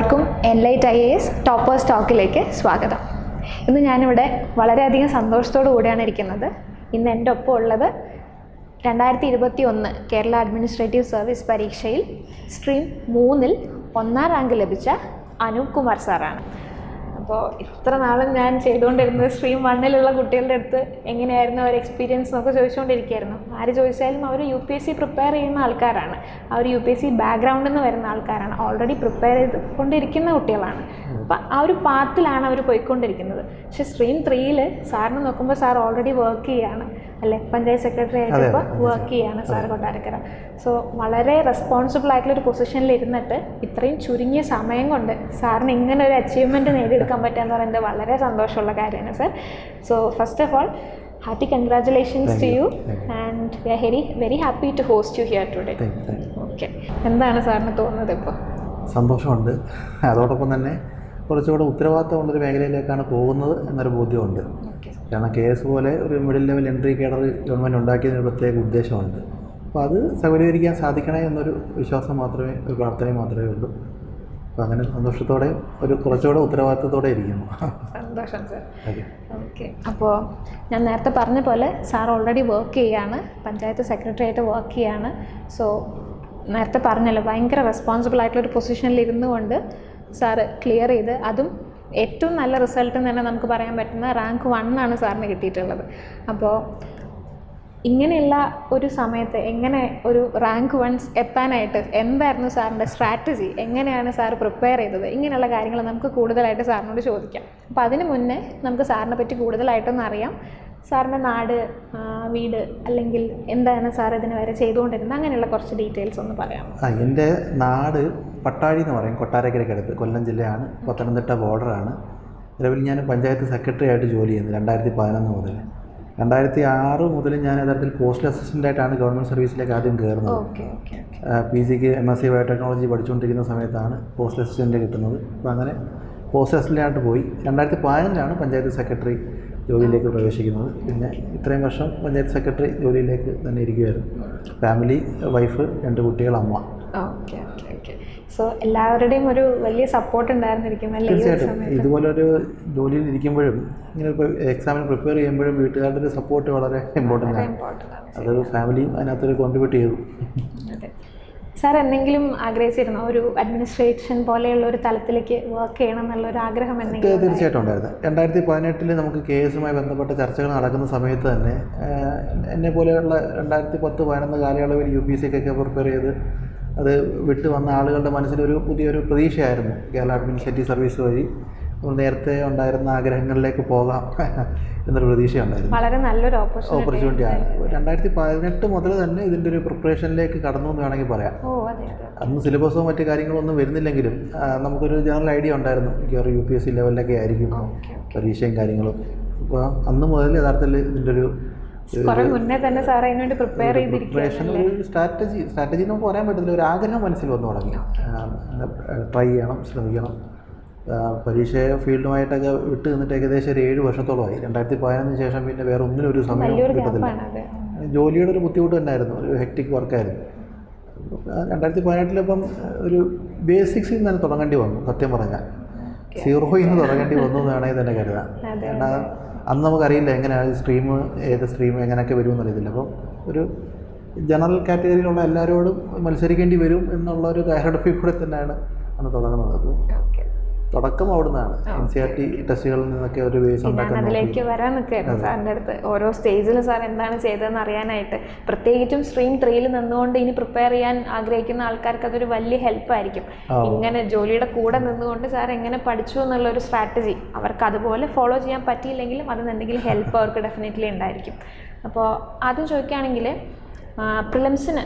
നമസ്കാരം Enlight I S toppers ടോക്കിലേക്ക് സ്വാഗതം. ഇന്ന് ഞാനിവിടെ വളരെയധികം സന്തോഷത്തോടു കൂടിയാണ് ഇരിക്കുന്നത്. ഇന്ന് എന്റെ ഒപ്പം ഉള്ളത് രണ്ടായിരത്തി ഇരുപത്തി ഒന്ന് കേരള അഡ്മിനിസ്ട്രേറ്റീവ് സർവീസ് പരീക്ഷയിൽ സ്ട്രീം മൂന്നിൽ ഒന്നാം റാങ്ക് ലഭിച്ച അനൂപ് കുമാർ സാറാണ്. അപ്പോൾ ഇത്ര നാളും ഞാൻ ചെയ്തുകൊണ്ടിരുന്നത് സ്ട്രീം വണ്ണിലുള്ള കുട്ടികളുടെ അടുത്ത് എങ്ങനെയായിരുന്നു അവർ എക്സ്പീരിയൻസ് എന്നൊക്കെ ചോദിച്ചുകൊണ്ടിരിക്കുകയായിരുന്നു. ആര് ചോദിച്ചാലും അവർ U P S C prepare ചെയ്യുന്ന ആൾക്കാരാണ്. അവർ യു പി എസ് സി ബാക്ക്ഗ്രൗണ്ടിൽ നിന്ന് വരുന്ന ആൾക്കാരാണ്. ഓൾറെഡി പ്രിപ്പയർ ചെയ്ത് കൊണ്ടിരിക്കുന്ന കുട്ടികളാണ്. അപ്പം ആ ഒരു പാത്തിലാണ് അവർ പോയിക്കൊണ്ടിരിക്കുന്നത്. പക്ഷേ സ്ട്രീം ത്രീയിൽ സാറിന് നോക്കുമ്പോൾ സാർ ഓൾറെഡി വർക്ക് ചെയ്യുകയാണ് അല്ലേ? പഞ്ചായത്ത് സെക്രട്ടറി ആയിട്ട് ഇപ്പോൾ വർക്ക് ചെയ്യാണ് സാർ കൊട്ടാരക്കര സോ വളരെ റെസ്പോൺസിബിൾ ആയിട്ടുള്ള ഒരു പൊസിഷനിൽ ഇരുന്നിട്ട് ഇത്രയും ചുരുങ്ങിയ സമയം കൊണ്ട് സാറിന് ഇങ്ങനെ ഒരു അച്ചീവ്മെന്റ് നേടിയെടുക്കാൻ പറ്റുക എന്ന് പറയുന്നത് വളരെ സന്തോഷമുള്ള കാര്യമാണ് sir. So first of all happy congratulations to you. And we are very very happy to host you here today. Okay എന്താണ് സാറിന് തോന്നുന്നത് ഇപ്പോൾ സന്തോഷമുണ്ട്. അതോടൊപ്പം തന്നെ കുറച്ചുകൂടെ ഉത്തരവാദിത്തമുള്ളൊരു മേഖലയിലേക്കാണ് പോകുന്നത് എന്നൊരു ബോധ്യമുണ്ട്. കാരണം കെ എസ് പോലെ ഒരു middle level entry cadre government ഉണ്ടാക്കിയതിന് പ്രത്യേക ഉദ്ദേശമുണ്ട്. അപ്പോൾ അത് സൗകര്യീകരിക്കാൻ സാധിക്കണേ എന്നൊരു വിശ്വാസം മാത്രമേ ഒരു പ്രാർത്ഥനയും മാത്രമേ ഉള്ളൂ. അപ്പോൾ അങ്ങനെ സന്തോഷത്തോടെയും ഒരു കുറച്ചുകൂടെ ഉത്തരവാദിത്തത്തോടെ ഇരിക്കുന്നു. സന്തോഷം സർ. Okay okay. അപ്പോൾ ഞാൻ നേരത്തെ പറഞ്ഞ പോലെ സാർ ഓൾറെഡി വർക്ക് ചെയ്യാണ്. പഞ്ചായത്ത് സെക്രട്ടറി ആയിട്ട് വർക്ക് ചെയ്യാണ്. സോ നേരത്തെ പറഞ്ഞല്ലോ ഭയങ്കര റെസ്പോൺസിബിൾ ആയിട്ടുള്ളൊരു പൊസിഷനിൽ ഇരുന്നുകൊണ്ട് സാറ് ക്ലിയർ ചെയ്ത് അതും ഏറ്റവും നല്ല റിസൾട്ട് തന്നെ നമുക്ക് പറയാൻ പറ്റുന്ന റാങ്ക് വൺ ആണ് സാറിന് കിട്ടിയിട്ടുള്ളത്. അപ്പോൾ ഇങ്ങനെയുള്ള ഒരു സമയത്ത് എങ്ങനെ ഒരു റാങ്ക് വൺസ് എത്താനായിട്ട് എന്തായിരുന്നു സാറിന്റെ സ്ട്രാറ്റജി എങ്ങനെയാണ് സാർ പ്രിപ്പയർ ചെയ്തത്? ഇങ്ങനെയുള്ള കാര്യങ്ങൾ നമുക്ക് കൂടുതലായിട്ട് സാറിനോട് ചോദിക്കാം. അപ്പോൾ അതിന് മുന്നേ നമുക്ക് സാറിനെ പറ്റി കൂടുതലായിട്ടൊന്ന് അറിയാം. സാറിന്റെ നാട് വീട് അല്ലെങ്കിൽ എന്താണ് സാർ ഇതിന് വരെ ചെയ്തുകൊണ്ടിരുന്നത്? അങ്ങനെയുള്ള കുറച്ച് ഡീറ്റെയിൽസ് ഒന്ന് പറയാം ആ എന്റെ നാട് പട്ടാഴി എന്ന് പറയും കൊട്ടാരക്കരയ്ക്കടുത്ത് കൊല്ലം ജില്ലയാണ് പത്തനംതിട്ട ബോർഡറാണ്. നിലവിൽ ഞാൻ പഞ്ചായത്ത് സെക്രട്ടറി ആയിട്ട് ജോലി ചെയ്യുന്നത് രണ്ടായിരത്തി പതിനൊന്ന് മുതൽ. രണ്ടായിരത്തി ആറ് മുതൽ ഞാൻ യഥാർത്ഥത്തിൽ പോസ്റ്റൽ അസിസ്റ്റന്റ് ആയിട്ടാണ് ഗവൺമെന്റ് സർവീസിലേക്ക് ആദ്യം കയറുന്നത്. പി സിക്ക് എം എസ് സി ബയോടെക്നോളജി പഠിച്ചുകൊണ്ടിരിക്കുന്ന സമയത്താണ് പോസ്റ്റൽ അസിസ്റ്റന്റ് കിട്ടുന്നത്. അപ്പോൾ അങ്ങനെ പോസ്റ്റൽ അസിസ്റ്റന്റ് ആയിട്ട് പോയി. രണ്ടായിരത്തി പതിനൊന്നിലാണ് പഞ്ചായത്ത് സെക്രട്ടറി ജോലിയിലേക്ക് പ്രവേശിക്കുന്നത് പിന്നെ ഇത്രയും വർഷം പഞ്ചായത്ത് സെക്രട്ടറി ജോലിയിലേക്ക് തന്നെ ഇരിക്കുകയായിരുന്നു. ഫാമിലി വൈഫ് രണ്ട് കുട്ടികൾ അമ്മ. Okay okay okay. സോ എല്ലാവരുടെയും ഒരു വലിയ സപ്പോർട്ട് ഉണ്ടായിരുന്നിരിക്കും അല്ലേ തീർച്ചയായിട്ടും. ഇതുപോലൊരു ജോലിയിൽ ഇരിക്കുമ്പോഴും ഇങ്ങനെ ഇപ്പോൾ എക്സാമിന് പ്രിപ്പയർ ചെയ്യുമ്പോഴും വീട്ടുകാരുടെ ഒരു സപ്പോർട്ട് വളരെ ഇമ്പോർട്ടന്റ് ആണ്. അതൊരു ഫാമിലിയും അതിനകത്തൊരു കോൺട്രിബ്യൂട്ട് ചെയ്തു. സാർ എന്തെങ്കിലും ആഗ്രഹിച്ചിരുന്നോ? ഒരു അഡ്മിനിസ്ട്രേഷൻ പോലെയുള്ള ഒരു തലത്തിലേക്ക് വർക്ക് ചെയ്യണം എന്നുള്ള ഒരു ആഗ്രഹം എന്തെങ്കിലും തീർച്ചയായിട്ടും ഉണ്ടായിരുന്നു. രണ്ടായിരത്തി പതിനെട്ടിൽ നമുക്ക് കെ എസുമായി ബന്ധപ്പെട്ട ചർച്ചകൾ നടക്കുന്ന സമയത്ത് തന്നെ എന്നെ പോലെയുള്ള രണ്ടായിരത്തി പത്ത് പതിനൊന്ന് കാലയളവിൽ യു പി സിക്കൊക്കെ പ്രിപ്പയർ ചെയ്ത് അത് വിട്ടു വന്ന ആളുകളുടെ മനസ്സിലൊരു പുതിയൊരു പ്രതീക്ഷയായിരുന്നു കേരള അഡ്മിനിസ്ട്രേറ്റീവ് സർവീസ് വഴി. നേരത്തെ ഉണ്ടായിരുന്ന ആഗ്രഹങ്ങളിലേക്ക് പോകാം എന്നൊരു പ്രതീക്ഷയുണ്ടായിരുന്നു. വളരെ നല്ലൊരു ഓപ്പർച്യൂണിറ്റി ആണ്. രണ്ടായിരത്തി പതിനെട്ട് മുതൽ തന്നെ ഇതിന്റെ ഒരു പ്രിപ്പറേഷനിലേക്ക് കടന്നു എന്ന് വേണമെങ്കിൽ പറയാം. അന്ന് സിലബസോ മറ്റു കാര്യങ്ങളൊന്നും വരുന്നില്ലെങ്കിലും നമുക്കൊരു ജനറൽ ഐഡിയ ഉണ്ടായിരുന്നു. മിക്കവാറും യു പി എസ് സി ലെവലിലൊക്കെ ആയിരിക്കും പരീക്ഷയും കാര്യങ്ങളും. അപ്പോൾ അന്ന് മുതൽ യഥാർത്ഥത്തിൽ ഇതിന്റെ ഒരു മുന്നേ തന്നെ സാർ അതിനുവേണ്ടി പ്രിപ്പയർ പ്രിപ്പറേഷൻ ഒരു സ്ട്രാറ്റജി സ്ട്രാറ്റജി നമുക്ക് പറയാൻ പറ്റത്തില്ല. ഒരു ആഗ്രഹം മനസ്സിൽ വന്നു തുടങ്ങി. ട്രൈ ചെയ്യണം ശ്രമിക്കണം. പരീക്ഷ ഫീൽഡുമായിട്ടൊക്കെ വിട്ട് നിന്നിട്ട് ഏകദേശം ഒരു ഏഴ് വർഷത്തോളമായി. രണ്ടായിരത്തി പതിനൊന്നിന് ശേഷം പിന്നെ വേറെ ഒന്നിനും ഒരു സമയം കിട്ടത്തില്ല. ജോലിയുടെ ഒരു ബുദ്ധിമുട്ട് തന്നെയായിരുന്നു. ഒരു ഹെക്ടിക് വർക്കായിരുന്നു രണ്ടായിരത്തി പതിനെട്ടിലിപ്പം ഒരു ബേസിക്സിൽ നിന്ന് തന്നെ തുടങ്ങേണ്ടി വന്നു സത്യം പറഞ്ഞാൽ. സീറോയിൽ നിന്ന് തുടങ്ങേണ്ടി വന്നു എന്ന് വേണമെങ്കിൽ തന്നെ കരുതാം. കാരണം അന്ന് നമുക്കറിയില്ല എങ്ങനെയാണ് സ്ട്രീം ഏത് സ്ട്രീം എങ്ങനെയൊക്കെ വരുമെന്ന് അറിയത്തില്ല. അപ്പം ഒരു ജനറൽ കാറ്റഗറിയിലുള്ള എല്ലാവരോടും മത്സരിക്കേണ്ടി വരും എന്നുള്ള ഒരു തയ്യാറെടുപ്പിൽ കൂടെ തന്നെയാണ് അന്ന് തുടങ്ങുന്നത്. അപ്പോൾ തുടക്കം അവിടുന്നാണ്. എൻ സി ആർ ടി ടെസ്റ്റുകളിൽ നിന്നൊക്കെ ഒരു ബേസ് ഞാൻ അതിലേക്ക് വരാൻ നിൽക്കുകയായിരുന്നു സാറിന്റെ അടുത്ത്. ഓരോ സ്റ്റേജിൽ സാർ എന്താണ് ചെയ്തതെന്ന് അറിയാനായിട്ട്. പ്രത്യേകിച്ചും സ്ട്രീം ത്രീയിൽ നിന്നുകൊണ്ട് ഇനി പ്രിപ്പയർ ചെയ്യാൻ ആഗ്രഹിക്കുന്ന ആൾക്കാർക്ക് അതൊരു വലിയ ഹെൽപ്പായിരിക്കും ആയിരിക്കും. ഇങ്ങനെ ജോലിയുടെ കൂടെ നിന്നുകൊണ്ട് സാർ എങ്ങനെ പഠിച്ചു എന്നുള്ള ഒരു സ്ട്രാറ്റജി അവർക്ക് അതുപോലെ ഫോളോ ചെയ്യാൻ പറ്റിയില്ലെങ്കിലും അതിന് എന്തെങ്കിലും ഹെൽപ്പ് അവർക്ക് ഡെഫിനറ്റ്ലി ഉണ്ടായിരിക്കും. അപ്പോൾ ആദ്യം ചോദിക്കുകയാണെങ്കിൽ പ്രിലിംസിന്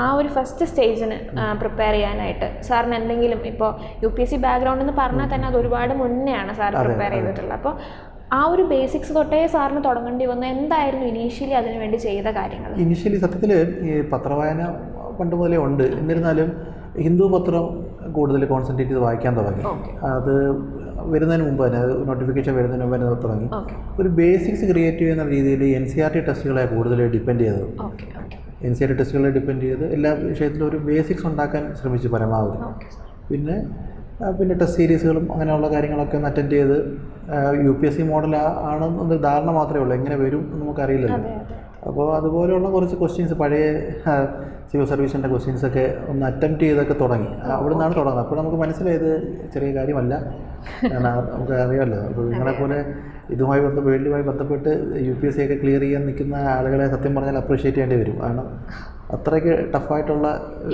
ആ ഒരു ഫസ്റ്റ് സ്റ്റേജിന് പ്രിപ്പയർ ചെയ്യാനായിട്ട്. സാറിന് എന്തെങ്കിലും ഇപ്പോൾ U P S C background എന്ന് പറഞ്ഞാൽ തന്നെ അത് ഒരുപാട് മുന്നെയാണ് സാർ പ്രിപ്പയർ ചെയ്തിട്ടുള്ളത്. അപ്പോൾ ആ ഒരു ബേസിക്സ് തൊട്ടേ സാറിന് തുടങ്ങേണ്ടി വന്നു. എന്തായിരുന്നു ഇനീഷ്യലി അതിനു വേണ്ടി ചെയ്ത കാര്യങ്ങൾ ഇനീഷ്യലി സത്യത്തിൽ ഈ പത്രവായന പണ്ട് മുതലേ ഉണ്ട്. എന്നിരുന്നാലും ഹിന്ദു പത്രം കൂടുതൽ കോൺസെൻട്രേറ്റ് ചെയ്ത് വായിക്കാൻ തുടങ്ങി. അത് വരുന്നതിന് മുമ്പ് തന്നെ നോട്ടിഫിക്കേഷൻ വരുന്നതിന് മുമ്പ് തന്നെ തുടങ്ങി. ഒരു ബേസിക്സ് ക്രിയേറ്റ് ചെയ്യുന്ന രീതിയിൽ എൻ സി ആർ ടി ടെസ്റ്റുകളെ കൂടുതൽ ഡിപ്പെൻഡ് ചെയ്തത്. എൻ സി ആർ ടി ടെസ്റ്റുകളെ ഡിപ്പെൻഡ് ചെയ്ത് എല്ലാ വിഷയത്തിലും ഒരു ബേസിക്സ് ഉണ്ടാക്കാൻ ശ്രമിച്ചു പരമാവധി. പിന്നെ പിന്നെ ടെസ്റ്റ് സീരീസുകളും അങ്ങനെയുള്ള കാര്യങ്ങളൊക്കെ ഒന്ന് അറ്റൻഡ് ചെയ്ത് U P S C model ആണെന്നൊരു ധാരണ മാത്രമേ ഉള്ളൂ. എങ്ങനെ വരും എന്ന് നമുക്കറിയില്ലല്ലോ. അപ്പോൾ അതുപോലെയുള്ള കുറച്ച് ക്വസ്റ്റ്യൻസ് പഴയ സിവിൽ സർവീസിന്റെ ക്വസ്റ്റ്യൻസൊക്കെ ഒന്ന് അറ്റംപ്റ്റ് ചെയ്തൊക്കെ തുടങ്ങി. അവിടെ നിന്നാണ് തുടങ്ങുന്നത്. അപ്പോൾ നമുക്ക് മനസ്സിലായത് ചെറിയ കാര്യമല്ല. നമുക്ക് അറിയാമല്ലോ. അപ്പോൾ നിങ്ങളെപ്പോലെ ഇതുമായി ബന്ധ വേൾഡുമായി ബന്ധപ്പെട്ട് യു പി എസ് സി ഒക്കെ ക്ലിയർ ചെയ്യാൻ നിൽക്കുന്ന ആളുകളെ സത്യം പറഞ്ഞാൽ അപ്രീഷിയേറ്റ് ചെയ്യേണ്ടി വരും. കാരണം അത്രയ്ക്ക് ടഫായിട്ടുള്ള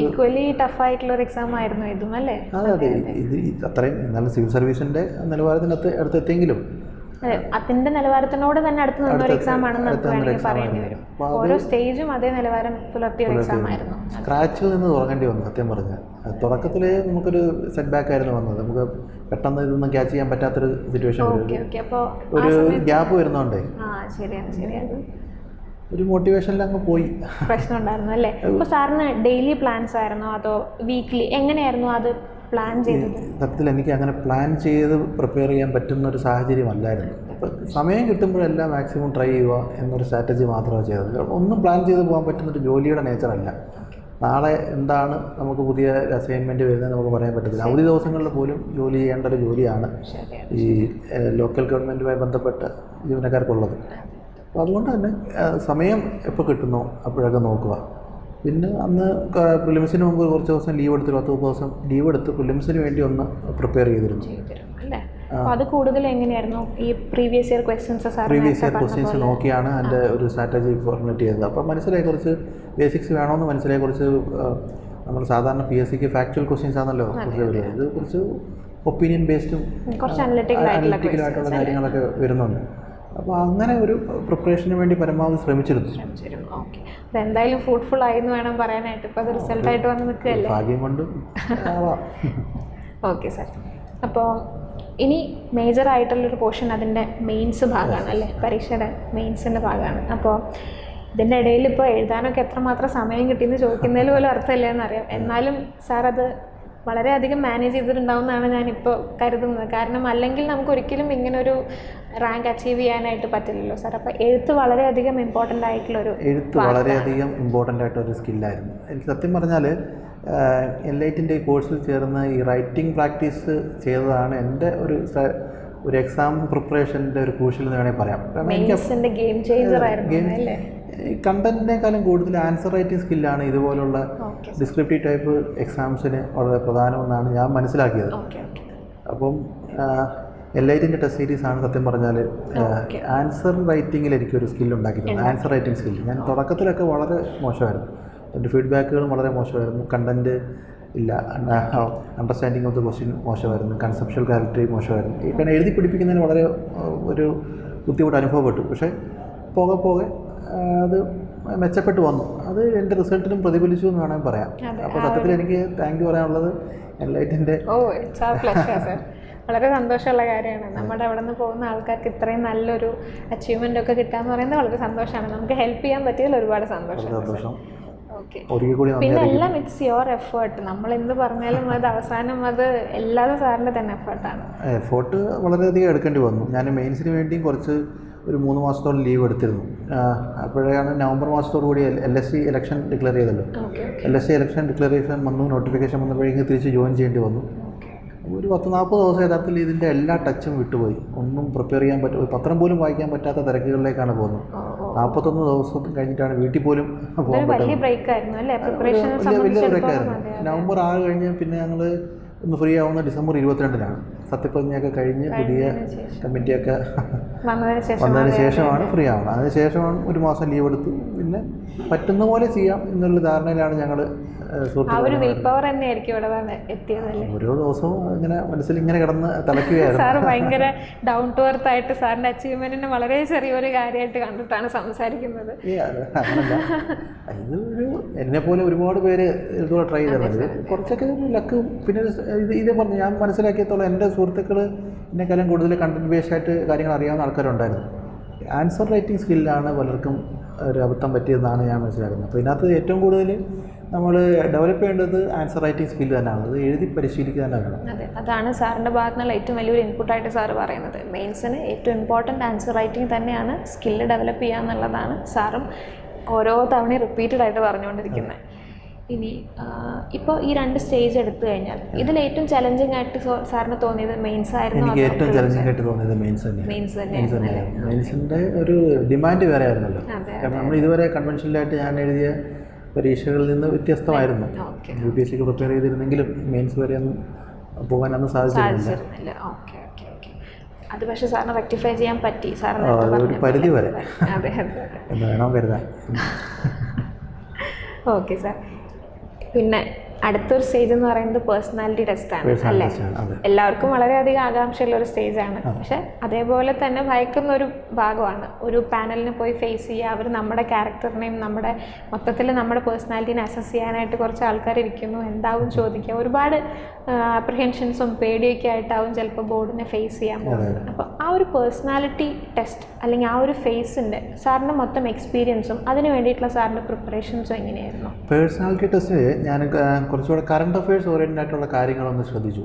ഈക്വലി ടഫായിട്ടുള്ള ഒരു എക്സാം ആയിരുന്നു ഇതും അല്ലേ? അതെ അതെ. ഇത് അത്രയും എന്നാലും സിവിൽ സർവീസിന്റെ നിലവാരത്തിനകത്ത് അടുത്തെത്തിയെങ്കിലും അതിന്റെ നിലവാരത്തിനോട് തന്നെ അടുത്ത് നിന്ന ഒരു അടുത്ത് എക്സാം ആണെന്ന് നമുക്ക് വേണമെങ്കിൽ പറയേണ്ടി വരും. ഓരോ സ്റ്റേജും അതേ നിലവാരം പുലർത്തിയ ഒരു എക്സാം ആയിരുന്നു. സ്ക്രാച്ചിൽ നിന്ന് തുടങ്ങേണ്ടി വന്നു സത്യം പറഞ്ഞാൽ തുടക്കത്തിൽ നമുക്കൊരു സെറ്റ് ബാക്ക് ആയിരുന്നു വന്നത്. നമുക്ക് പെട്ടെന്ന് ഇതൊന്നും ക്യാച്ച് ചെയ്യാൻ പറ്റാത്തൊരു സിറ്റുവേഷൻ ഒരു ഗ്യാപ്പ് വരുന്നോണ്ടേ. ശരിയാണ് ശരിയാണ്. ഒരു മോട്ടിവേഷനിൽ അങ്ങ് പോയി. പ്രശ്നം ഉണ്ടായിരുന്നു അല്ലേ അപ്പോൾ സാറിന് ഡെയിലി പ്ലാൻസ് ആയിരുന്നോ? അതോ വീക്ക്ലി എങ്ങനെയായിരുന്നു അത് പ്ലാൻ ചെയ്തത്. സത്യത്തിൽ എനിക്ക് അങ്ങനെ പ്ലാൻ ചെയ്ത് പ്രിപ്പയർ ചെയ്യാൻ പറ്റുന്ന ഒരു സാഹചര്യം അല്ലായിരുന്നു. അപ്പോൾ സമയം കിട്ടുമ്പോഴെല്ലാം മാക്സിമം ട്രൈ ചെയ്യുക എന്നൊരു സ്ട്രാറ്റജി മാത്രമാണ് ചെയ്തത്. ഒന്നും പ്ലാൻ ചെയ്ത് പോകാൻ പറ്റുന്ന ഒരു ജോലിയുടെ നേച്ചറല്ല നാളെ എന്താണ് നമുക്ക് പുതിയ അസൈൻമെന്റ് വരുന്നത് നമുക്ക് പറയാൻ പറ്റത്തില്ല. അവധി ദിവസങ്ങളിൽ പോലും ജോലി ചെയ്യേണ്ട ഒരു ജോലിയാണ് ഈ ലോക്കൽ ഗവൺമെന്റുമായി ബന്ധപ്പെട്ട ജീവനക്കാർക്കുള്ളത്. അപ്പോൾ അതുകൊണ്ട് തന്നെ സമയം എപ്പോൾ കിട്ടുന്നോ അപ്പോഴൊക്കെ നോക്കുക. പിന്നെ അന്ന് പ്രിലിംസിന് മുമ്പ് കുറച്ച് ദിവസം ലീവ് എടുത്ത് പത്ത് മുപ്പത് ദിവസം ലീവ് എടുത്ത് പ്രിലിംസിന് വേണ്ടി ഒന്ന് പ്രിപ്പയർ ചെയ്തിരുന്നു. അത് കൂടുതൽ എങ്ങനെയായിരുന്നു? ഈ previous year questions previous year questions നോക്കിയാണ് എന്റെ ഒരു സ്ട്രാറ്റജി ഫോർമുലേറ്റ് ചെയ്തത്. അപ്പോൾ മനസ്സിലായി കുറച്ച് ബേസിക്സ് വേണമെന്ന് മനസ്സിലായി കുറച്ച് നമ്മൾ സാധാരണ പി എസ് സിക്ക് ഫാക്ച്വൽ ക്വസ്റ്റ്യൻസ് ആണല്ലോ കുറച്ച് വരിക ഇത് കുറച്ച് ഒപ്പീനിയൻ ബേസ്ഡും അനലിറ്റിക്കലായിട്ടുള്ള കാര്യങ്ങളൊക്കെ വരുന്നുണ്ട്. അപ്പോൾ അങ്ങനെ ഒരു പ്രിപ്പറേഷന് വേണ്ടി പരമാവധി ശ്രമിച്ചിരുന്നു. ശ്രമിച്ചിരുന്നു. ഓക്കെ അപ്പോൾ എന്തായാലും ഫ്രൂട്ട്ഫുൾ ആയി എന്ന് വേണം പറയാനായിട്ട്. ഇപ്പോൾ അത് റിസൾട്ടായിട്ട് വന്ന് നിൽക്കുകയല്ലേ? ഭാഗ്യം കൊണ്ടും ഓക്കെ സാർ അപ്പോൾ ഇനി മേജർ ആയിട്ടുള്ളൊരു പോർഷൻ അതിന്റെ മെയിൻസ് ഭാഗമാണ് അല്ലേ? പരീക്ഷയുടെ മെയിൻസിന്റെ ഭാഗമാണ് അപ്പോൾ ഇതിന്റെ ഇടയിൽ ഇപ്പോൾ എഴുതാനൊക്കെ എത്രമാത്രം സമയം കിട്ടിയെന്ന് ചോദിക്കുന്നതിൽ പോലും അർത്ഥമില്ല എന്നറിയാം എന്നാലും സാർ അത് വളരെയധികം മാനേജ് ചെയ്തിട്ടുണ്ടാവുമെന്നാണ് ഞാനിപ്പോൾ കരുതുന്നത്. കാരണം അല്ലെങ്കിൽ നമുക്ക് ഒരിക്കലും ഇങ്ങനൊരു റാങ്ക് അച്ചീവ് ചെയ്യാനായിട്ട് പറ്റില്ലല്ലോ സാർ അപ്പോൾ എഴുത്ത് വളരെയധികം ഇമ്പോർട്ടന്റ് ആയിട്ടുള്ളൊരു എഴുത്ത് വളരെയധികം ഇമ്പോർട്ടന്റ് ആയിട്ടൊരു സ്കില്ലായിരുന്നു എനിക്ക് സത്യം പറഞ്ഞാൽ എൽ ഐറ്റിന്റെ കോഴ്സിൽ ചേർന്ന് ഈ റൈറ്റിംഗ് പ്രാക്ടീസ് ചെയ്തതാണ് എന്റെ ഒരു ഒരു എക്സാം പ്രിപ്പറേഷന്റെ ഒരു ക്രൂഷ്യൽ എന്ന് വേണമെങ്കിൽ പറയാം. ഗെയിം ചേഞ്ചർ ആയിരുന്നു കണ്ടന്റിനേക്കാളും കൂടുതൽ ആൻസർ റൈറ്റിംഗ് സ്കില്ലാണ് ഇതുപോലുള്ള ഡിസ്ക്രിപ്റ്റീവ് ടൈപ്പ് എക്സാംസിന് വളരെ പ്രധാനമെന്നാണ് ഞാൻ മനസ്സിലാക്കിയത്. അപ്പം എൽ ഐറ്റിന്റെ ടെസ്റ്റ് സീരീസ് ആണ് സത്യം പറഞ്ഞാൽ ആൻസർ റൈറ്റിങ്ങിൽ എനിക്കൊരു സ്കിൽ ഉണ്ടാക്കിയിട്ടുണ്ട്. ആൻസർ റൈറ്റിംഗ് സ്കിൽ ഞാൻ തുടക്കത്തിലൊക്കെ വളരെ മോശമായിരുന്നു. എന്റെ ഫീഡ്ബാക്കുകളും വളരെ മോശമായിരുന്നു. കണ്ടന്റ് ഇല്ല. അണ്ടർസ്റ്റാൻഡിങ് ഓഫ് ദ ക്വസ്റ്റ്യൻ മോശമായിരുന്നു. കൺസെപ്ഷ്യൽ ക്ലാരിറ്റി മോശമായിരുന്നു. ഈ കാരണം എഴുതി പിടിപ്പിക്കുന്നതിന് വളരെ ഒരു ബുദ്ധിമുട്ട് അനുഭവപ്പെട്ടു. പക്ഷേ പോകെ പോകെ അത് മെച്ചപ്പെട്ടു വന്നു. അത് എന്റെ റിസൾട്ടിനും പ്രതിഫലിച്ചു എന്ന് വേണമെങ്കിൽ പറയാം. അപ്പോൾ സത്യത്തിൽ എനിക്ക് താങ്ക് യു പറയാനുള്ളത് എൻലൈറ്റിന്റെ oh it's a pleasure sir വളരെ സന്തോഷമുള്ള കാര്യമാണ്. നമ്മുടെ അവിടെ നിന്ന് പോകുന്ന ആൾക്കാർക്ക് ഇത്രയും നല്ലൊരു അച്ചീവ്മെന്റ് ഒക്കെ കിട്ടാന്ന് പറയുന്നത് വളരെ സന്തോഷമാണ്. നമുക്ക് ഹെൽപ്പ് ചെയ്യാൻ പറ്റിയതിൽ ഒരുപാട് സന്തോഷം പിന്നെ എല്ലാം ഇറ്റ്സ് യുവർ എഫേർട്ട് നമ്മൾ എന്ത് പറഞ്ഞാലും അത് അവസാനം അത് എല്ലാതും സാറിന്റെ തന്നെ എഫേർട്ടാണ് എഫേർട്ട് വളരെയധികം എടുക്കേണ്ടി വന്നു. ഞാൻ മെയിൻസിന് വേണ്ടിയും കുറച്ച് ഒരു മൂന്ന് മാസത്തോളം ലീവ് എടുത്തിരുന്നു. അപ്പോഴാണ് നവംബർ മാസത്തോടു കൂടി L S C election declare ചെയ്തല്ലോ. L S C election declaration വന്നു നോട്ടിഫിക്കേഷൻ വന്നപ്പോഴേക്കും തിരിച്ച് ജോയിൻ ചെയ്യേണ്ടി വന്നു. ഒരു പത്ത് നാൽപ്പത് ദിവസം യഥാർത്ഥത്തിൽ ഇതിന്റെ എല്ലാ ടച്ചും വിട്ടുപോയി. ഒന്നും പ്രിപ്പയർ ചെയ്യാൻ പറ്റും ഒരു പത്രം പോലും വായിക്കാൻ പറ്റാത്ത തിരക്കുകളിലേക്കാണ് പോകുന്നത്. നാൽപ്പത്തൊന്ന് ദിവസം കഴിഞ്ഞിട്ടാണ് വീട്ടിൽ പോലും പോകാൻ വലിയ ബ്രേക്കായിരുന്നു നവംബർ ആറ് കഴിഞ്ഞ് പിന്നെ ഞങ്ങൾ ഒന്ന് ഫ്രീ ആവുന്ന ഡിസംബർ ഇരുപത്തിരണ്ടിനാണ്. സത്യപ്രതിജ്ഞയൊക്കെ കഴിഞ്ഞ് പുതിയ കമ്മിറ്റിയൊക്കെ വന്നതിന് ശേഷം ശേഷമാണ് ഫ്രീ ആവുന്നത് അതിന് ശേഷമാണ് ഒരു മാസം ലീവ് എടുത്തു പിന്നെ പറ്റുന്ന പോലെ ചെയ്യാം എന്നുള്ള ധാരണയിലാണ് ഞങ്ങൾ ഓരോ ദിവസവും ഇങ്ങനെ മനസ്സിൽ ഇങ്ങനെ കിടന്ന് തലക്കുകയായിരുന്നു സാറ് ഭയങ്കര ഡൗൺ ടു എർത്ത് ആയിട്ട് സാറിന്റെ അച്ചീവ്മെന്റിനെ വളരെ ചെറിയൊരു കാര്യമായിട്ട് കണ്ടിട്ടാണ് സംസാരിക്കുന്നത്. ഏ, അങ്ങനല്ല. ഇത് എന്നെ പോലെ ഒരുപാട് പേര് ഇതുപോലെ ട്രൈ ചെയ്തിട്ടുണ്ട്. കുറച്ചൊക്കെ ലക്ക് പിന്നെ ഇതേ പറഞ്ഞു ഞാൻ മനസ്സിലാക്കിയത്തോളം എന്റെ സുഹൃത്തുക്കൾ എന്നെക്കാളും കൂടുതൽ കണ്ടന്റ് ബേസ്ഡ് ആയിട്ട് കാര്യങ്ങൾ അറിയാവുന്ന ആൾക്കാരുണ്ടായിരുന്നു. ആൻസർ റൈറ്റിംഗ് സ്കില്ലാണ് പലർക്കും ഒരു അബദ്ധം പറ്റിയതെന്നാണ് ഞാൻ മനസ്സിലാക്കുന്നത്. അപ്പോൾ ഇതിനകത്ത് ഏറ്റവും കൂടുതൽ നമ്മൾ ഡെവലപ്പ് ചെയ്യേണ്ടത് ആൻസർ റൈറ്റിംഗ് സ്കില്ല് തന്നെയാണ് അത് എഴുതി പരിശീലിക്കുക തന്നെ വേണം. അതെ അതാണ് സാറിന്റെ ഭാഗത്തു നിന്നുള്ള ഏറ്റവും വലിയൊരു ഇൻപുട്ടായിട്ട് സാറ് പറയുന്നത്. മെയിൻസിന് ഏറ്റവും ഇമ്പോർട്ടന്റ് ആൻസർ റൈറ്റിംഗ് തന്നെയാണ് സ്കില്ല് ഡെവലപ്പ് ചെയ്യുക എന്നുള്ളതാണ് സാറും ഓരോ തവണയും റിപ്പീറ്റഡ് ആയിട്ട് പറഞ്ഞുകൊണ്ടിരിക്കുന്നത്. ഇനി ഇപ്പോൾ ഈ രണ്ട് സ്റ്റേജ് എടുത്തു കഴിഞ്ഞാൽ ഇതിൽ ഏറ്റവും ചലഞ്ചിങ് ആയിട്ട് സാറിന് തോന്നിയത് മെയിൻസ് ആയിരുന്നു എനിക്ക് ഏറ്റവും ചലഞ്ചിങ് ആയിട്ട് തോന്നിയത് മെയിൻസ് മെയിൻസ് തന്നെയായിരുന്നു മെയിൻസിന്റെ ഒരു ഡിമാൻഡ് വേറെ ആയിരുന്നല്ലോ. കാരണം നമ്മൾ ഇതുവരെ കൺവെൻഷനിലായിട്ട് ഞാൻ എഴുതിയ പരീക്ഷകളിൽ നിന്ന് വ്യത്യസ്തമായിരുന്നു. യു പി എസ് സിക്ക് പ്രിപ്പയർ ചെയ്തിരുന്നെങ്കിലും മെയിൻസ് വരെ ഒന്നും പോകാനൊന്നും അന്ന് സാധിച്ചിരുന്നില്ല. സാധിച്ചിരുന്നില്ല. Okay okay okay. അത് പക്ഷേ സാറിന് റെക്ടിഫൈ ചെയ്യാൻ പറ്റി. സാറിന് ഒരു പരിധി വരെ. എന്ന് വേണം കരുതാൻ. Okay sir. പിന്നെ അടുത്തൊരു സ്റ്റേജ് എന്ന് പറയുന്നത് പേഴ്സണാലിറ്റി ടെസ്റ്റ് ആണ് അല്ലേ. എല്ലാവർക്കും വളരെയധികം ആകാംക്ഷയുള്ള ഒരു സ്റ്റേജ് ആണ്. പക്ഷെ അതേപോലെ തന്നെ ഭയക്കുന്ന ഒരു ഭാഗമാണ്. ഒരു പാനലിന് പോയി ഫേസ് ചെയ്യുക അവർ നമ്മുടെ ക്യാരക്ടറിനെയും നമ്മുടെ മൊത്തത്തിൽ നമ്മുടെ പേഴ്സണാലിറ്റിനെ അസസ് ചെയ്യാനായിട്ട് കുറച്ച് ആൾക്കാർ ഇരിക്കുന്നു എന്താവും ചോദിക്കുക. ഒരുപാട് അപ്രിഹെൻഷൻസും പേടിയൊക്കെ ആയിട്ടാവും ചിലപ്പോൾ ബോർഡിനെ ഫേസ് ചെയ്യാൻ പോകുന്നത്. അപ്പോൾ ആ ഒരു പേഴ്സണാലിറ്റി ടെസ്റ്റ് അല്ലെങ്കിൽ ആ ഒരു ഫേസിന്റെ സാറിന്റെ മൊത്തം എക്സ്പീരിയൻസും അതിന് വേണ്ടിയിട്ടുള്ള സാറിന്റെ പ്രിപ്പറേഷൻസും എങ്ങനെയായിരുന്നു? പേഴ്സണാലിറ്റി ടെസ്റ്റ് ഞാൻ കുറച്ചുകൂടെ കറണ്ട് അഫയേഴ്സ് ഓറിയന്റഡ് ആയിട്ടുള്ള കാര്യങ്ങളൊന്ന് ശ്രദ്ധിച്ചു.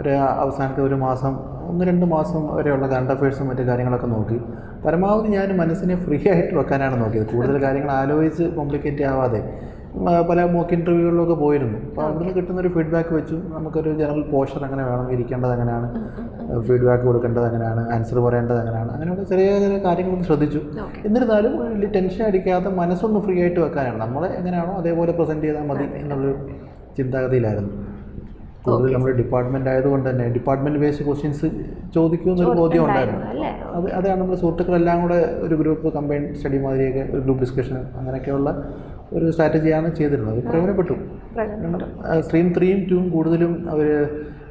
ഒരു അവസാനത്തെ ഒരു മാസം ഒന്ന് രണ്ട് മാസം വരെയുള്ള കറണ്ട് അഫയേഴ്സും മറ്റു കാര്യങ്ങളൊക്കെ നോക്കി. പരമാവധി ഞാൻ മനസ്സിനെ ഫ്രീ ആയിട്ട് വെക്കാനാണ് നോക്കിയത്. കൂടുതൽ കാര്യങ്ങൾ ആലോചിച്ച് കോംപ്ലിക്കേറ്റ് ആവാതെ. പല മോക്ക് ഇന്റർവ്യൂകളിലൊക്കെ പോയിരുന്നു. അപ്പോൾ അവിടുന്ന് കിട്ടുന്ന ഒരു ഫീഡ്ബാക്ക് വെച്ചു. നമുക്കൊരു ജനറൽ പോഷൻ അങ്ങനെ വേണം ഇരിക്കേണ്ടത് അങ്ങനെയാണ് ഫീഡ്ബാക്ക് കൊടുക്കേണ്ടത് എങ്ങനെയാണ്? ആൻസർ പറയേണ്ടത് എങ്ങനെയാണ്? അങ്ങനെയുള്ള ചെറിയ ചെറിയ കാര്യങ്ങളൊന്ന് ശ്രദ്ധിച്ചു. എന്നിരുന്നാലും വലിയ ടെൻഷൻ അടിക്കാതെ മനസ്സൊന്ന് ഫ്രീ ആയിട്ട് വെക്കാനാണ്. നമ്മൾ എങ്ങനെയാണോ അതേപോലെ പ്രസന്റ് ചെയ്താൽ മതി എന്നുള്ളൊരു ചിന്താഗതിയിലായിരുന്നു. കൂടുതൽ നമ്മുടെ ഡിപ്പാർട്ട്മെന്റ് ആയതുകൊണ്ട് തന്നെ ഡിപ്പാർട്ട്മെന്റ് ബേസ്ഡ് ക്വസ്റ്റ്യൻസ് ചോദിക്കുമെന്നൊരു ബോധ്യം ഉണ്ടായിരുന്നു അത് അതാണ് നമ്മൾ സുഹൃത്തുക്കളെല്ലാം കൂടെ ഒരു ഗ്രൂപ്പ് കമ്പൈൻ സ്റ്റഡി മാതിരിയൊക്കെ ഒരു ഗ്രൂപ്പ് ഡിസ്കഷൻ അങ്ങനെയൊക്കെയുള്ള ഒരു സ്ട്രാറ്റജിയാണ് ചെയ്തിരുന്നത്. പ്രയോജനപ്പെട്ടു. സ്ട്രീം ത്രീയും ടൂവും കൂടുതലും അവർ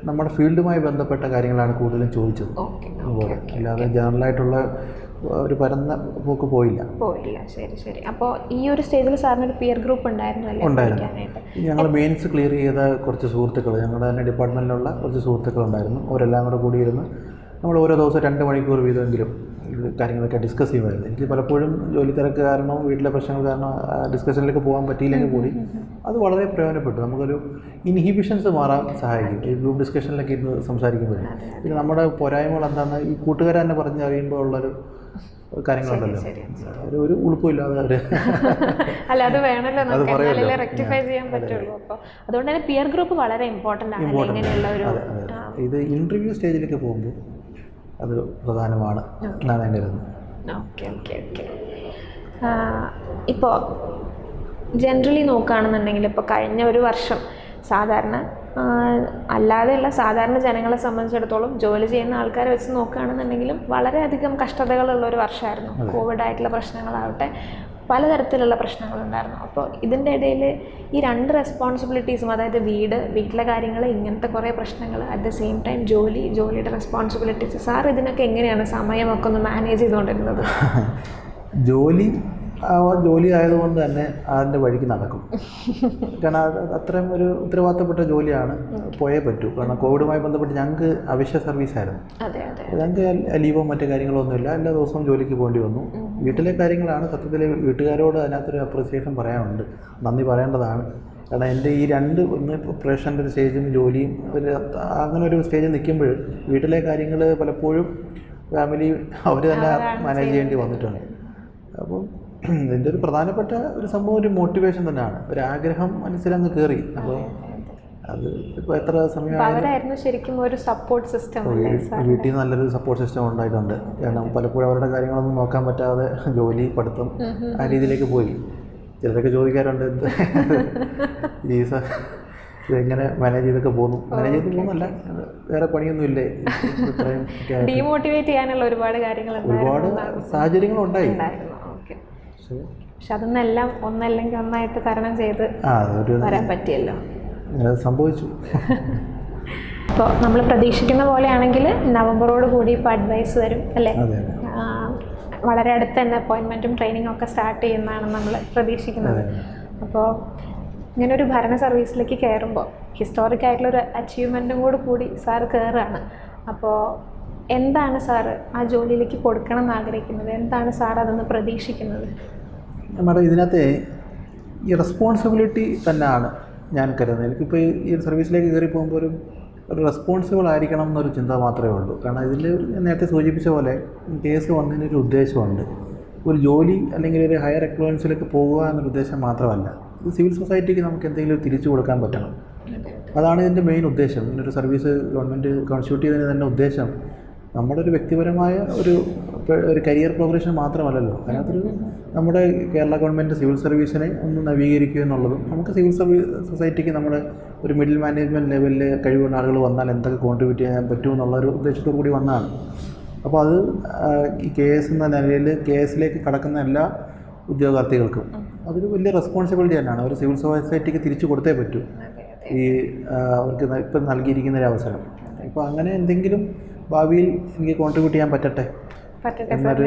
നമ്മുടെ ഫീൽഡുമായി ബന്ധപ്പെട്ട കാര്യങ്ങളാണ് കൂടുതലും ചോദിച്ചത്. അതുപോലെ അല്ലാതെ ജനറലായിട്ടുള്ള ഒരു പരന്ന പോക്ക് പോയില്ല. പോയില്ല. ശരി ശരി. അപ്പോൾ ഈ ഒരു സ്റ്റേജിൽ സാറിന് ഒരു പിയർ ഗ്രൂപ്പ് ഉണ്ടായിരുന്നു ഉണ്ടായിരുന്നു. ഞങ്ങൾ മെയിൻസ് ക്ലിയർ ചെയ്ത കുറച്ച് സുഹൃത്തുക്കൾ ഞങ്ങളുടെ തന്നെ ഡിപ്പാർട്ട്മെന്റിലുള്ള കുറച്ച് സുഹൃത്തുക്കൾ ഉണ്ടായിരുന്നു അവരെല്ലാം കൂടെ കൂടിയിരുന്ന് നമ്മൾ ഓരോ ദിവസം രണ്ട് മണിക്കൂർ വീതമെങ്കിലും കാര്യങ്ങളൊക്കെ ഡിസ്കസ് ചെയ്യുമായിരുന്നു. എനിക്ക് പലപ്പോഴും ജോലി തിരക്ക് കാരണം വീട്ടിലെ പ്രശ്നങ്ങൾ കാരണം ഡിസ്കഷനിലേക്ക് പോകാൻ പറ്റിയില്ലെങ്കിൽ കൂടി അത് വളരെ പ്രയോജനപ്പെട്ടു. നമുക്കൊരു ഇൻഹിബിഷൻസ് മാറാൻ സഹായിക്കും. ഈ ഗ്രൂപ്പ് ഡിസ്കഷനിലൊക്കെ ഇരുന്ന് സംസാരിക്കുമ്പോഴേ. പിന്നെ നമ്മുടെ പോരായ്മകൾ എന്താണെന്ന് ഈ കൂട്ടുകാരെ തന്നെ പറഞ്ഞറിയുമ്പോൾ ഉള്ളൊരു കാര്യങ്ങളുണ്ടല്ലോ. ഒരു ഒരു ഉളുപ്പില്ലാതെ അല്ല അത് വേണമല്ലോ നമുക്ക് റെക്ടിഫൈ ചെയ്യാൻ പറ്റുള്ളൂ. അപ്പോൾ അതുകൊണ്ട് തന്നെ പിയർ ഗ്രൂപ്പ് വളരെ ഇമ്പോർട്ടന്റ് ആണ്. ഇങ്ങനെയുള്ള ഒരു ഇത് ഇന്റർവ്യൂ സ്റ്റേജിലേക്ക് പോകുമ്പോൾ അത് പ്രധാനമാണ് എന്നാണ് എന്റെ ഓക്കെ ഓക്കെ ഓക്കെ ഇപ്പോൾ ജനറലി നോക്കുകയാണെന്നുണ്ടെങ്കിൽ ഇപ്പോൾ കഴിഞ്ഞ ഒരു വർഷം സാധാരണ അല്ലാതെയുള്ള സാധാരണ ജനങ്ങളെ സംബന്ധിച്ചിടത്തോളം ജോലി ചെയ്യുന്ന ആൾക്കാരെ വെച്ച് നോക്കുകയാണെന്നുണ്ടെങ്കിലും വളരെയധികം കഷ്ടതകളുള്ള ഒരു വർഷമായിരുന്നു. കോവിഡ് ആയിട്ടുള്ള പ്രശ്നങ്ങളാവട്ടെ പലതരത്തിലുള്ള പ്രശ്നങ്ങളുണ്ടായിരുന്നു. അപ്പോൾ ഇതിന്റെ ഇടയിൽ ഈ രണ്ട് റെസ്പോൺസിബിലിറ്റീസും അതായത് വീട് വീട്ടിലെ കാര്യങ്ങൾ ഇങ്ങനത്തെ കുറേ പ്രശ്നങ്ങൾ അറ്റ് ദ സെയിം ടൈം ജോലി ജോലിയുടെ റെസ്പോൺസിബിലിറ്റീസ് സാർ ഇതിനൊക്കെ എങ്ങനെയാണ് സമയമൊക്കെ ഒന്ന് മാനേജ് ചെയ്തുകൊണ്ടിരുന്നത്? ജോലി ആ ജോലി ആയതുകൊണ്ട് തന്നെ അതിന്റെ വഴിക്ക് നടക്കും. കാരണം അത് അത്രയും ഒരു ഉത്തരവാദിത്തപ്പെട്ട ജോലിയാണ് പോയേ പറ്റൂ. കാരണം കോവിഡുമായി ബന്ധപ്പെട്ട് ഞങ്ങൾക്ക് അവശ്യ സർവീസായിരുന്നു ഞങ്ങൾക്ക് ലീവോ മറ്റു കാര്യങ്ങളോ ഒന്നുമില്ല എല്ലാ ദിവസവും ജോലിക്ക് പോകേണ്ടി വന്നു. വീട്ടിലെ കാര്യങ്ങളാണ് സത്യത്തിൽ വീട്ടുകാരോട് അതിനകത്തൊരു അപ്രിസിയേഷൻ പറയാനുണ്ട്. നന്ദി പറയേണ്ടതാണ്. കാരണം എന്റെ ഈ രണ്ട് ഒന്ന് പ്രൊഫഷന്റെ ഒരു സ്റ്റേജും ജോലിയും ഒരു അങ്ങനെ ഒരു സ്റ്റേജിൽ നിൽക്കുമ്പോൾ വീട്ടിലെ കാര്യങ്ങൾ പലപ്പോഴും ഫാമിലി അവർ തന്നെ മാനേജ് ചെയ്യേണ്ടി വന്നിട്ടുണ്ട്. അപ്പം ഇതിന്റെ ഒരു പ്രധാനപ്പെട്ട ഒരു സംഭവം ഒരു മോട്ടിവേഷൻ തന്നെയാണ്. ഒരു ആഗ്രഹം മനസ്സിൽ അങ്ങ് കയറി അപ്പോൾ അത് ഇപ്പോൾ എത്ര സമയം ശരിക്കും ഒരു സപ്പോർട്ട് സിസ്റ്റം വീട്ടിൽ നിന്ന് നല്ലൊരു സപ്പോർട്ട് സിസ്റ്റം ഉണ്ടായിട്ടുണ്ട്. കാരണം പലപ്പോഴും അവരുടെ കാര്യങ്ങളൊന്നും നോക്കാൻ പറ്റാതെ ജോലി പഠിത്തം ആ രീതിയിലേക്ക് പോയി. ചിലരൊക്കെ ചോദിക്കാറുണ്ട് എന്ത്? ഈ സ- ഇതെങ്ങനെ മാനേജ് ചെയ്തൊക്കെ പോകുന്നു? മാനേജ് ചെയ്ത് പോകുന്നല്ല. വേറെ പണിയൊന്നും ഇല്ലേ? ഡീമോട്ടിവേറ്റ് ചെയ്യാനുള്ള ഒരുപാട് കാര്യങ്ങൾ ഒരുപാട് സാഹചര്യങ്ങളുണ്ടായി. പക്ഷേ പക്ഷെ അതൊന്നെല്ലാം ഒന്നല്ലെങ്കിൽ ഒന്നായിട്ട് തരണം ചെയ്ത് വരാൻ പറ്റിയല്ലോ. സംഭവിച്ചു. അപ്പോൾ നമ്മൾ പ്രതീക്ഷിക്കുന്ന പോലെയാണെങ്കിൽ നവംബറോട് കൂടി ഇപ്പോൾ അഡ്വൈസ് വരും അല്ലേ? വളരെ അടുത്ത് തന്നെ അപ്പോയിൻമെന്റും ട്രെയിനിങ്ങും ഒക്കെ സ്റ്റാർട്ട് ചെയ്യുന്നതാണ് നമ്മൾ പ്രതീക്ഷിക്കുന്നത്. അപ്പോൾ ഇങ്ങനെ ഒരു ഭരണ സർവീസിലേക്ക് കയറുമ്പോൾ ഹിസ്റ്റോറിക് ആയിട്ടുള്ള ഒരു അച്ചീവ്മെന്റും കൂടി കൂടി സാർ കയറുകയാണ് അപ്പോൾ എന്താണ് സാറ് ആ ജോലിയിലേക്ക് കൊടുക്കണം എന്ന് ആഗ്രഹിക്കുന്നത്? എന്താണ് സാർ അതൊന്ന് പ്രതീക്ഷിക്കുന്നത്? നമ്മുടെ ഇതിനകത്തെ ഈ റെസ്പോൺസിബിലിറ്റി തന്നെയാണ് ഞാൻ കരുതുന്നത്. എനിക്കിപ്പോൾ ഈ ഒരു സർവീസിലേക്ക് കയറി പോകുമ്പോൾ ഒരു ഒരു റെസ്പോൺസിബിൾ ആയിരിക്കണം എന്നൊരു ചിന്ത മാത്രമേ ഉള്ളൂ. കാരണം ഇതിൽ നേരത്തെ സൂചിപ്പിച്ച പോലെ കേസ് വന്നതിനൊരു ഉദ്ദേശമുണ്ട്. ഒരു ജോലി അല്ലെങ്കിൽ ഒരു ഹയർ എക്സ്പ്ലോൻസിലേക്ക് പോകുക എന്നൊരു ഉദ്ദേശം മാത്രമല്ല. സിവിൽ സൊസൈറ്റിക്ക് നമുക്ക് എന്തെങ്കിലും തിരിച്ചു കൊടുക്കാൻ പറ്റണം. അതാണ് ഇതിന്റെ മെയിൻ ഉദ്ദേശം. ഇങ്ങനൊരു സർവീസ് ഗവൺമെന്റ് കോൺസ്റ്റിറ്റ്യൂട്ട് ചെയ്തതിന് തന്നെ ഉദ്ദേശം നമ്മുടെ ഒരു വ്യക്തിപരമായ ഒരു ഒരു കരിയർ പ്രോഗ്രഷൻ മാത്രമല്ലല്ലോ. അതിനകത്തൊരു നമ്മുടെ കേരള ഗവൺമെന്റ് സിവിൽ സർവീസിനെ ഒന്ന് നവീകരിക്കുക എന്നുള്ളതും നമുക്ക് സിവിൽ സർവീസ് സൊസൈറ്റിക്ക് നമ്മുടെ ഒരു മിഡിൽ മാനേജ്മെന്റ് ലെവലിൽ കഴിവുള്ള ആളുകൾ വന്നാൽ എന്തൊക്കെ കോൺട്രിബ്യൂട്ട് ചെയ്യാൻ പറ്റും എന്നുള്ള ഒരു ഉദ്ദേശത്തോടു കൂടി വന്നതാണ്. അപ്പോൾ അത് ഈ കെ എസ് എന്ന നിലയിൽ കെ എസിലേക്ക് കടക്കുന്ന എല്ലാ ഉദ്യോഗാർത്ഥികൾക്കും അതൊരു വലിയ റെസ്പോൺസിബിലിറ്റി തന്നെയാണ്. അവർ സിവിൽ സൊസൈറ്റിക്ക് തിരിച്ചു കൊടുത്തേ പറ്റൂ. ഈ അവർക്ക് ഇപ്പം നൽകിയിരിക്കുന്ന ഒരു അവസരം. ഇപ്പോൾ അങ്ങനെ എന്തെങ്കിലും ഭാവിയിൽ എനിക്ക് കോൺട്രിബ്യൂട്ട് ചെയ്യാൻ പറ്റട്ടെ എന്നൊരു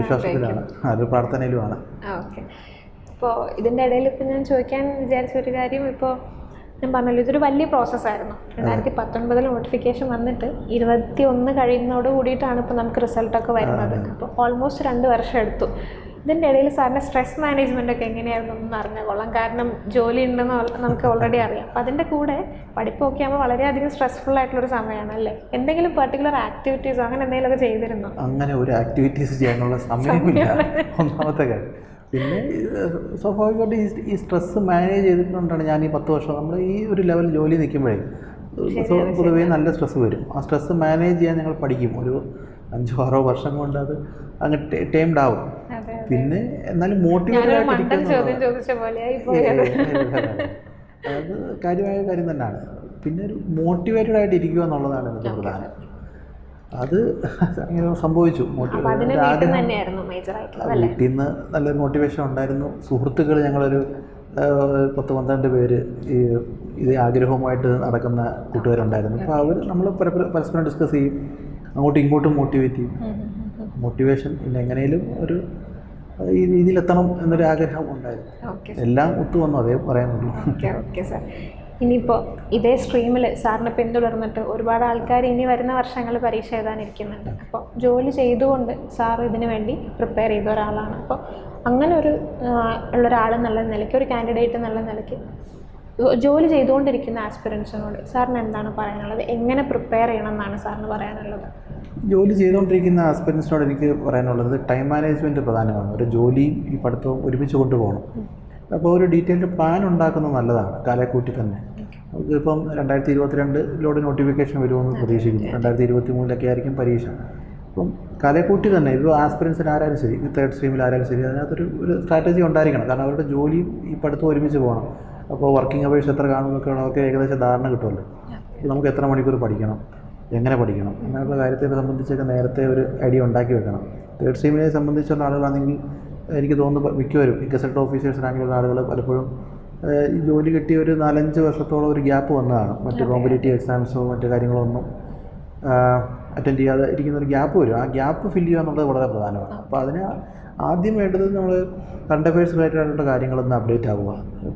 വിശ്വാസത്തിലാണ്. അതൊരു പ്രാർത്ഥനയിലുമാണ്. ഓക്കെ. അപ്പോൾ ഇതിന്റെ ഇടയിൽ ഇപ്പം ഞാൻ ചോദിക്കാൻ വിചാരിച്ച ഒരു കാര്യം ഇപ്പോൾ ഞാൻ പറഞ്ഞല്ലോ ഇതൊരു വലിയ പ്രോസസ്സായിരുന്നു രണ്ടായിരത്തി പത്തൊൻപതിൽ നോട്ടിഫിക്കേഷൻ വന്നിട്ട് ഇരുപത്തി ഒന്ന് കഴിയുന്നതോട് കൂടിയിട്ടാണ് ഇപ്പോൾ നമുക്ക് റിസൾട്ടൊക്കെ വരുന്നത്. അപ്പോൾ ഓൾമോസ്റ്റ് രണ്ട് വർഷം എടുത്തു. ഇതിന്റെ ഇടയിൽ സാറിന്റെ സ്ട്രെസ് മാനേജ്മെന്റ് ഒക്കെ എങ്ങനെയായിരുന്നു എന്ന് അറിഞ്ഞാൽ കൊള്ളാം. കാരണം ജോലി ഉണ്ടെന്ന് നമുക്ക് ഓൾറെഡി അറിയാം. അപ്പോൾ അതിന്റെ കൂടെ പഠിപ്പൊക്കെ ആകുമ്പോൾ വളരെയധികം സ്ട്രെസ്ഫുൾ ആയിട്ടുള്ളൊരു സമയമാണ് അല്ലേ? എന്തെങ്കിലും പെർട്ടിക്കുലർ ആക്ടിവിറ്റീസോ അങ്ങനെ എന്തെങ്കിലുമൊക്കെ ചെയ്തിരുന്നോ? അങ്ങനെ ഒരു ആക്ടിവിറ്റീസ് ചെയ്യാനുള്ള സമയമില്ല. ഒന്നാമത്തെ കാര്യം. പിന്നെ സ്വാഭാവികമായിട്ട് ഈ ഈ സ്ട്രെസ്സ് മാനേജ് ചെയ്തിട്ടുകൊണ്ടാണ് ഞാൻ ഈ പത്ത് വർഷം നമ്മൾ ഈ ഒരു ലെവൽ ജോലി നിൽക്കുമ്പോഴേ പൊതുവേ നല്ല സ്ട്രെസ്സ് വരും. ആ സ്ട്രെസ്സ് മാനേജ് ചെയ്യാൻ ഞങ്ങൾ പഠിക്കും. ഒരു അഞ്ചോ ആറോ വർഷം കൊണ്ട് അത് അങ്ങ് ടേംഡ് ആവും. പിന്നെ എന്നാലും മോട്ടിവേറ്റഡ് അത് കാര്യമായ കാര്യം തന്നെയാണ്. പിന്നെ ഒരു മോട്ടിവേറ്റഡ് ആയിട്ട് ഇരിക്കുക എന്നുള്ളതാണ് എനിക്ക് പ്രധാനം. അത് അങ്ങനെ സംഭവിച്ചു. വീട്ടിൽ നിന്ന് നല്ലൊരു മോട്ടിവേഷൻ ഉണ്ടായിരുന്നു. സുഹൃത്തുക്കൾ ഞങ്ങളൊരു പത്ത് പന്ത്രണ്ട് പേര് ഈ ഇത് ആഗ്രഹവുമായിട്ട് നടക്കുന്ന കൂട്ടുകാരുണ്ടായിരുന്നു. അപ്പോൾ അവർ നമ്മൾ പരസ്പരം ഡിസ്കസ് ചെയ്യും. അങ്ങോട്ടും ഇങ്ങോട്ടും മോട്ടിവേറ്റ് ചെയ്യും. മോട്ടിവേഷൻ പിന്നെ എങ്ങനെയും ഒരു ഈ രീതിയിലെത്തണം എന്നൊരു ആഗ്രഹം ഉണ്ടായിരുന്നു. ഓക്കെ എല്ലാം ഒത്തു വന്നു അതേ ഓക്കെ ഓക്കെ സാർ. ഇനിയിപ്പോൾ ഇതേ സ്ട്രീമിൽ സാറിനെ പിന്തുടർന്നിട്ട് ഒരുപാട് ആൾക്കാർ ഇനി വരുന്ന വർഷങ്ങൾ പരീക്ഷ എഴുതാനിരിക്കുന്നുണ്ട്. അപ്പോൾ ജോലി ചെയ്തുകൊണ്ട് സാർ ഇതിനു വേണ്ടി പ്രിപ്പയർ ചെയ്ത ഒരാളാണ്. അപ്പോൾ അങ്ങനെ ഒരു ഉള്ള ഒരാൾ എന്നുള്ള നിലയ്ക്ക് ഒരു കാൻഡിഡേറ്റ് എന്നുള്ള നിലയ്ക്ക് ജോലി ചെയ്തുകൊണ്ടിരിക്കുന്ന ആസ്പിറൻസിനോട് സാറിന് എന്താണ് പറയാനുള്ളത്? എങ്ങനെ പ്രിപ്പയർ ചെയ്യണം എന്നാണ് സാറിന് പറയാനുള്ളത്? ജോലി ചെയ്തുകൊണ്ടിരിക്കുന്ന ആസ്പിരൻസിനോട് എനിക്ക് പറയാനുള്ളത് ടൈം മാനേജ്മെന്റ് പ്രധാനമാണ്. ഒരു ജോലിയും ഈ പഠിത്തവും ഒരുമിച്ച് കൊണ്ടുപോകണം. അപ്പോൾ ഒരു ഡീറ്റെയിൽഡ് പ്ലാൻ ഉണ്ടാക്കുന്നത് നല്ലതാണ് കാലക്കൂട്ടി തന്നെ. ഇപ്പം രണ്ടായിരത്തി ഇരുപത്തിരണ്ടിലൂടെ നോട്ടിഫിക്കേഷൻ വരുമെന്ന് പ്രതീക്ഷിക്കുന്നു. രണ്ടായിരത്തി ഇരുപത്തി മൂന്നിലൊക്കെ ആയിരിക്കും പരീക്ഷ. അപ്പം കലക്കൂട്ടി തന്നെ ഇപ്പോൾ ആസ്പിരൻസിൽ ആരായാലും ശരി തേർഡ് സ്ട്രീമിൽ ആരായാലും ശരി അതിനകത്തൊരു ഒരു സ്ട്രാറ്റജി ഉണ്ടായിരിക്കണം. കാരണം അവരുടെ ജോലിയും ഈ പഠിത്തം ഒരുമിച്ച് പോകണം. അപ്പോൾ വർക്കിംഗ് അപേക്ഷ എത്ര കാണുമെന്നൊക്കെ അവർക്ക് ഏകദേശം ധാരണ കിട്ടുമല്ലോ. നമുക്ക് എത്ര മണിക്കൂർ പഠിക്കണം? എങ്ങനെ പഠിക്കണം? എന്നുള്ള കാര്യത്തെ സംബന്ധിച്ചൊക്കെ നേരത്തെ ഒരു ഐഡിയ ഉണ്ടാക്കി വെക്കണം. തേർഡ് സ്ട്രീമിനെ സംബന്ധിച്ചുള്ള ആളുകളാണെങ്കിൽ എനിക്ക് തോന്നുന്നു മിക്കവരും ഗസറ്റ് ഓഫീസേഴ്സ് റാങ്കിലുള്ള ആളുകൾ പലപ്പോഴും ഈ ജോലി കിട്ടിയ ഒരു നാലഞ്ച് വർഷത്തോളം ഒരു ഗ്യാപ്പ് വന്നതാണ്. മറ്റ് കോമ്പറ്റേറ്റീവ് എക്സാംസോ മറ്റു കാര്യങ്ങളൊന്നും അറ്റൻഡ് ചെയ്യാതെ ഇരിക്കുന്ന ഒരു ഗ്യാപ്പ് വരും. ആ ഗ്യാപ്പ് ഫില്ല് ചെയ്യുക എന്നുള്ളത് വളരെ പ്രധാനമാണ്. അപ്പോൾ അതിന് ആദ്യം വേണ്ടത് നമ്മൾ കറണ്ട് അഫയേഴ്സ് റിലേറ്റഡ് ആയിട്ടുള്ള കാര്യങ്ങളൊന്ന് അപ്ഡേറ്റ് ആവുക.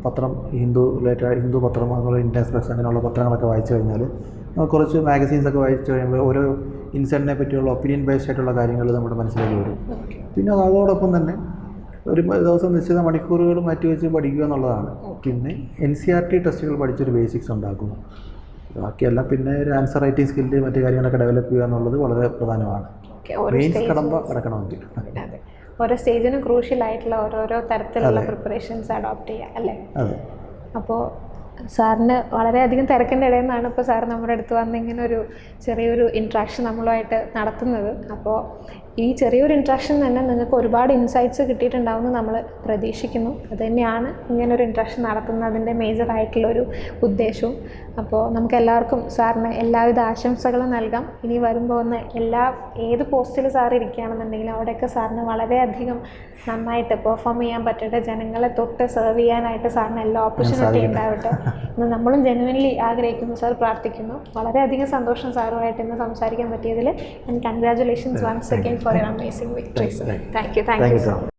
പത്രം ഹിന്ദു റിലേറ്റഡ് ഹിന്ദു പത്രം അതുപോലെ ഇന്ത്യൻ എക്സ്പ്രസ് അങ്ങനെയുള്ള പത്രങ്ങളൊക്കെ വായിച്ചു കഴിഞ്ഞാൽ കുറച്ച് മാഗസീൻസ് ഒക്കെ വായിച്ചു കഴിയുമ്പോൾ ഓരോ ഇൻസിഡന്റിനെ പറ്റിയുള്ള ഒപ്പീനിയൻ ബേസ്ഡ് ആയിട്ടുള്ള കാര്യങ്ങൾ നമ്മുടെ മനസ്സിലേക്ക് വരും. പിന്നെ അതോടൊപ്പം തന്നെ ഒരു ദിവസം നിശ്ചിത മണിക്കൂറുകൾ മാറ്റി വെച്ച് പഠിക്കുക എന്നുള്ളതാണ്. പിന്നെ എൻ സി ആർ ടി ടെസ്റ്റുകൾ പഠിച്ചൊരു ബേസിക്സ് ഉണ്ടാക്കുന്നു. ബാക്കിയെല്ലാം പിന്നെ ഒരു ആൻസർ റൈറ്റിംഗ് സ്കില്ല് മറ്റു കാര്യങ്ങളൊക്കെ ഡെവലപ്പ് ചെയ്യുക എന്നുള്ളത് വളരെ പ്രധാനമാണ്. മെയിൻസ് കടമ്പ കടക്കണമെങ്കിൽ. ഓരോ സ്റ്റേജിനും ക്രൂഷ്യൽ ആയിട്ടുള്ള ഓരോരോ തരത്തിലുള്ള പ്രിപ്പറേഷൻസ് അഡോപ്റ്റ് ചെയ്യുക അല്ലേ? അപ്പോൾ സാറിന് വളരെയധികം തിരക്കിന്റെ ഇടയിൽ നിന്നാണ് ഇപ്പോൾ സാർ നമ്മുടെ അടുത്ത് വന്ന് ഇങ്ങനെ ഒരു ചെറിയൊരു ഇൻട്രാക്ഷൻ നമ്മളുമായിട്ട് നടത്തുന്നത്. അപ്പോൾ ഈ ചെറിയൊരു ഇൻട്രാക്ഷൻ തന്നെ നിങ്ങൾക്ക് ഒരുപാട് ഇൻസൈറ്റ്സ് കിട്ടിയിട്ടുണ്ടാവുമെന്ന് നമ്മൾ പ്രതീക്ഷിക്കുന്നു. അതുതന്നെയാണ് ഇങ്ങനൊരു ഇൻട്രാക്ഷൻ നടത്തുന്നതിന്റെ മേജർ ആയിട്ടുള്ളൊരു ഉദ്ദേശവും. അപ്പോൾ നമുക്ക് എല്ലാവർക്കും സാറിന് എല്ലാവിധ ആശംസകളും നൽകാം. ഇനി വരുമ്പോൾ ഒന്ന് എല്ലാ ഏത് പോസ്റ്റിൽ സാർ ഇരിക്കുകയാണെന്നുണ്ടെങ്കിലും അവിടെയൊക്കെ സാറിന് വളരെയധികം നന്നായിട്ട് പെർഫോം ചെയ്യാൻ പറ്റട്ടെ. ജനങ്ങളെ തൊട്ട് സെർവ് ചെയ്യാനായിട്ട് സാറിന് എല്ലാ ഓപ്പർച്യൂണിറ്റി ഉണ്ടാവട്ടെ. ഇന്ന് നമ്മളും ജെനുവൻലി ആഗ്രഹിക്കുന്നു സാർ പ്രാർത്ഥിക്കുന്നു. വളരെയധികം സന്തോഷം സാറുമായിട്ട് ഇന്ന് സംസാരിക്കാൻ പറ്റിയതിൽ and congratulations once again for an amazing week, Thank you. Thank, thank you.